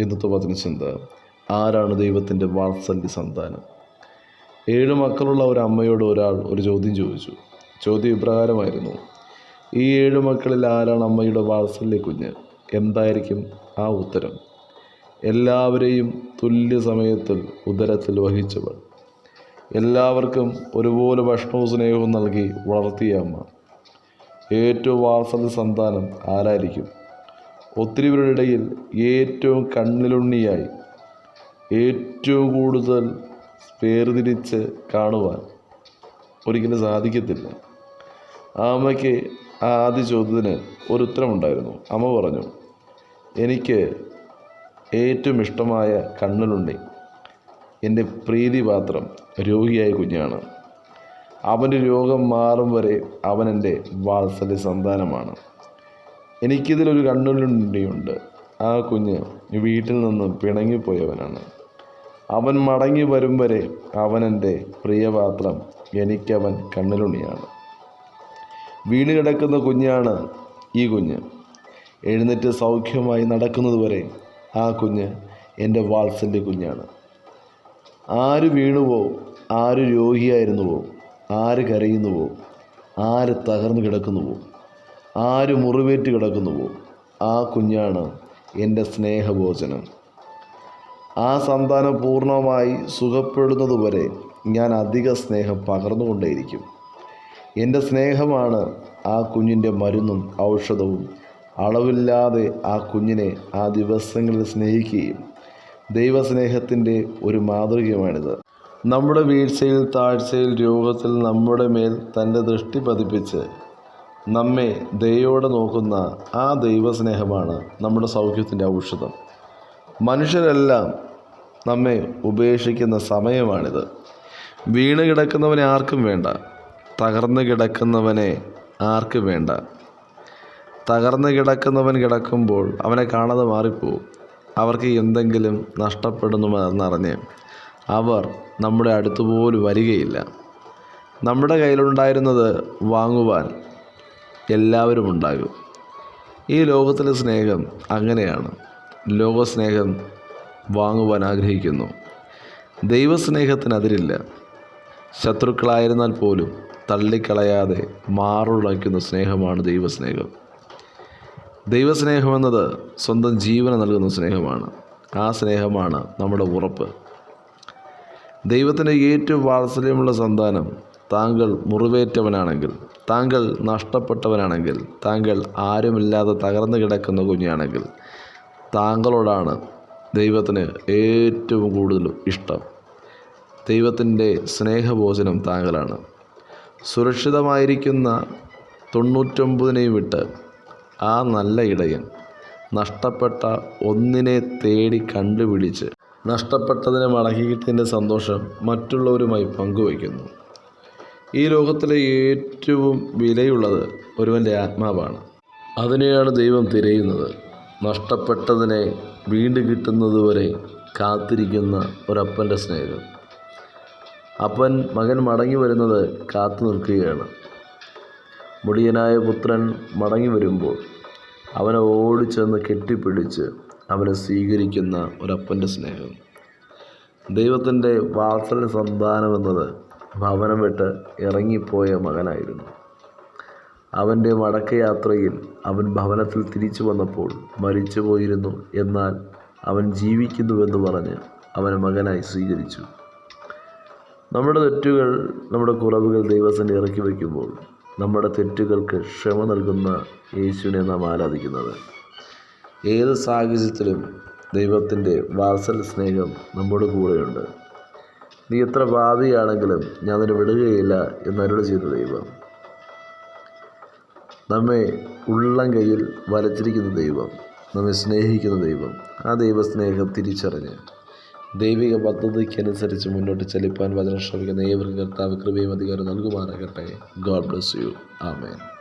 ഇന്നത്തെ വചനചിന്ത ആരാണ് ദൈവത്തിന്റെ വാത്സല്യ സന്താനം? ഏഴ് മക്കളുള്ള ഒരു അമ്മയോട് ഒരാൾ ഒരു ചോദ്യം ചോദിച്ചു. ചോദ്യം ഇപ്രകാരമായിരുന്നു. ഈ ഏഴ് മക്കളിൽ ആരാണ് അമ്മയുടെ വാത്സല്യ കുഞ്ഞ്? എന്തായിരിക്കും ആ ഉത്തരം? എല്ലാവരെയും തുല്യ സമയത്തിൽ ഉദരത്തിൽ വഹിച്ചവൾ. എല്ലാവർക്കും ഒരുപോലെ ഭക്ഷണവും സ്നേഹവും നൽകി വളർത്തിയ അമ്മ. ഏറ്റവും വാത്സല്യ സന്താനം ആരായിരിക്കും? ഒത്തിരി പേരുടെ ഇടയിൽ ഏറ്റവും കണ്ണിലുണ്ണിയായി ഏറ്റവും കൂടുതൽ പേർതിരിച്ച് കാണുവാൻ ഒരിക്കലും സാധിക്കത്തില്ല. ആ അമ്മയ്ക്ക് ആ ആദ്യ ചോദ്യത്തിന് ഒരു ഉത്തരമുണ്ടായിരുന്നു. അമ്മ പറഞ്ഞു എനിക്ക് ഏറ്റവും ഇഷ്ടമായ കണ്ണിലുണ്ണി എന്റെ പ്രീതിപാത്രം രോഗിയായ കുഞ്ഞാണ്. അവന്റെ രോഗം മാറും വരെ അവൻ എന്റെ വാത്സല്യ സന്താനമാണ്. എനിക്കിതിലൊരു കണ്ണുള്ളിയുണ്ട് ആ കുഞ്ഞ് വീട്ടിൽ നിന്ന് പിണങ്ങിപ്പോയവനാണ്. അവൻ മടങ്ങി വരും വരെ അവനെന്റെ പ്രിയപാത്രം എനിക്കവൻ കണ്ണിലുണ്ണിയാണ്. വീണ് കിടക്കുന്ന കുഞ്ഞാണ് ഈ കുഞ്ഞ്. എഴുന്നേറ്റ് സൗഖ്യമായി നടക്കുന്നതുവരെ ആ കുഞ്ഞ് എന്റെ വാത്സന്റെ കുഞ്ഞാണ്. ആര് വീണുവോ ആര് രോഗിയായിരുന്നുവോ ആര് കരയുന്നുവോ ആര് തകർന്നു കിടക്കുന്നുവോ ആര് മുറിവേറ്റ് കിടക്കുന്നുവോ? ആ കുഞ്ഞാണ് എന്റെ സ്നേഹഭോജനം. ആ സന്താനം പൂർണമായി സുഖപ്പെടുന്നതുവരെ ഞാൻ അധിക സ്നേഹം പകർന്നുകൊണ്ടേയിരിക്കും. എന്റെ സ്നേഹമാണ് ആ കുഞ്ഞിന്റെ മരുന്നും ഔഷധവും. അളവില്ലാതെ ആ കുഞ്ഞിനെ ആ ദിവസങ്ങളിൽ സ്നേഹിക്കുകയും ദൈവസ്നേഹത്തിന്റെ ഒരു മാതൃകയുമാണിത്. നമ്മുടെ വീഴ്ചയിൽ താഴ്ചയിൽ രോഗത്തിൽ നമ്മുടെ മേൽ തന്റെ ദൃഷ്ടി പതിപ്പിച്ച് നമ്മെ ദയോടെ നോക്കുന്ന ആ ദൈവസ്നേഹമാണ് നമ്മുടെ സൗഖ്യത്തിന്റെ ഔഷധം. മനുഷ്യരെല്ലാം നമ്മെ ഉപേക്ഷിക്കുന്ന സമയമാണിത്. വീണ് കിടക്കുന്നവനെ ആർക്കും വേണ്ട. തകർന്ന് കിടക്കുന്നവനെ ആർക്കും വേണ്ട. തകർന്ന് കിടക്കുന്നവൻ കിടക്കുമ്പോൾ അവനെ കാണാതെ മാറിപ്പോവും. അവർക്ക് എന്തെങ്കിലും നഷ്ടപ്പെടുന്നുവെന്നറിഞ്ഞ് അവർ നമ്മുടെ അടുത്തുപോലും വരികയില്ല. നമ്മുടെ കയ്യിലുണ്ടായിരുന്നത് വാങ്ങുവാൻ എല്ലാവരും ഉണ്ടാകും. ഈ ലോകത്തിലെ സ്നേഹം അങ്ങനെയാണ്. ലോകസ്നേഹം വാങ്ങുവാൻ ആഗ്രഹിക്കുന്നു. ദൈവസ്നേഹത്തിന് അതിരില്ല ശത്രുക്കളായിരുന്നാൽ പോലും തള്ളിക്കളയാതെ മാറുളയ്ക്കുന്ന സ്നേഹമാണ് ദൈവസ്നേഹം. ദൈവസ്നേഹമെന്നത് സ്വന്തം ജീവന നൽകുന്ന സ്നേഹമാണ്. ആ സ്നേഹമാണ് നമ്മുടെ ഉറപ്പ്. ദൈവത്തിന്റെ ഏറ്റവും വാത്സല്യമുള്ള സന്താനം താങ്കൾ മുറിവേറ്റവനാണെങ്കിൽ താങ്കൾ നഷ്ടപ്പെട്ടവനാണെങ്കിൽ താങ്കൾ ആരുമില്ലാതെ തകർന്നു കിടക്കുന്ന കുഞ്ഞാണെങ്കിൽ താങ്കളോടാണ് ദൈവത്തിന് ഏറ്റവും കൂടുതൽ ഇഷ്ടം. ദൈവത്തിന്റെ സ്നേഹഭോജനം താങ്കളാണ്. സുരക്ഷിതമായിരിക്കുന്ന തൊണ്ണൂറ്റൊമ്പതിനെയും വിട്ട് ആ നല്ല ഇടയൻ നഷ്ടപ്പെട്ട ഒന്നിനെ തേടി കണ്ടുപിടിച്ച് നഷ്ടപ്പെട്ടതിനെ മടക്കി കിട്ടിയതിന്റെ സന്തോഷം മറ്റുള്ളവരുമായി പങ്കുവയ്ക്കുന്നു. ഈ ലോകത്തിലെ ഏറ്റവും വിലയുള്ളത് ഒരുവന്റെ ആത്മാവാണ്. അതിനെയാണ് ദൈവം തിരയുന്നത്. നഷ്ടപ്പെട്ടതിനെ വീണ്ടും കിട്ടുന്നതുവരെ കാത്തിരിക്കുന്ന ഒരപ്പന്റെ സ്നേഹം. അപ്പൻ മകൻ മടങ്ങി വരുന്നത് കാത്തു നിൽക്കുകയാണ്. മുടിയനായ പുത്രൻ മടങ്ങി വരുമ്പോൾ അവനെ ഓടിച്ചെന്ന് കെട്ടിപ്പിടിച്ച് അവനെ സ്വീകരിക്കുന്ന ഒരപ്പന്റെ സ്നേഹം. ദൈവത്തിന്റെ വാത്സല്യ സന്താനം എന്നത് ഭവനം വിട്ട് ഇറങ്ങിപ്പോയ മകനായിരുന്നു. അവന്റെ വടക്ക് യാത്രയിൽ അവൻ ഭവനത്തിൽ തിരിച്ചു വന്നപ്പോൾ മരിച്ചു പോയിരുന്നു എന്നാൽ അവൻ ജീവിക്കുന്നുവെന്ന് പറഞ്ഞ് അവനെ മകനായി സ്വീകരിച്ചു. നമ്മുടെ തെറ്റുകൾ നമ്മുടെ കുറവുകൾ ദൈവത്തിന് ഇറക്കി വയ്ക്കുമ്പോൾ നമ്മുടെ തെറ്റുകൾക്ക് ക്ഷമ നൽകുന്ന യേശുവിനെ നാം ആരാധിക്കുന്നത്. ഏത് സാഹചര്യത്തിലും ദൈവത്തിന്റെ വാത്സല്യ സ്നേഹം നമ്മുടെ കൂടെയുണ്ട്. നീ എത്ര ഭാവിയാണെങ്കിലും ഞാൻ നിന്നെ വിടുകയില്ല എന്നരുളി ചെയ്ത ദൈവം. നമ്മെ ഉള്ളം കയ്യിൽ വരച്ചിരിക്കുന്ന ദൈവം നമ്മെ സ്നേഹിക്കുന്ന ദൈവം ആ ദൈവസ്നേഹം തിരിച്ചറിഞ്ഞ് ദൈവിക പദ്ധതിക്കനുസരിച്ച് മുന്നോട്ട് ചലിപ്പാൻ വചനം ശ്രമിക്കുന്ന ഏവർക്കും കർത്താവ് കൃപയും അധികാരം നൽകുമാറാകട്ടെ. God bless you amen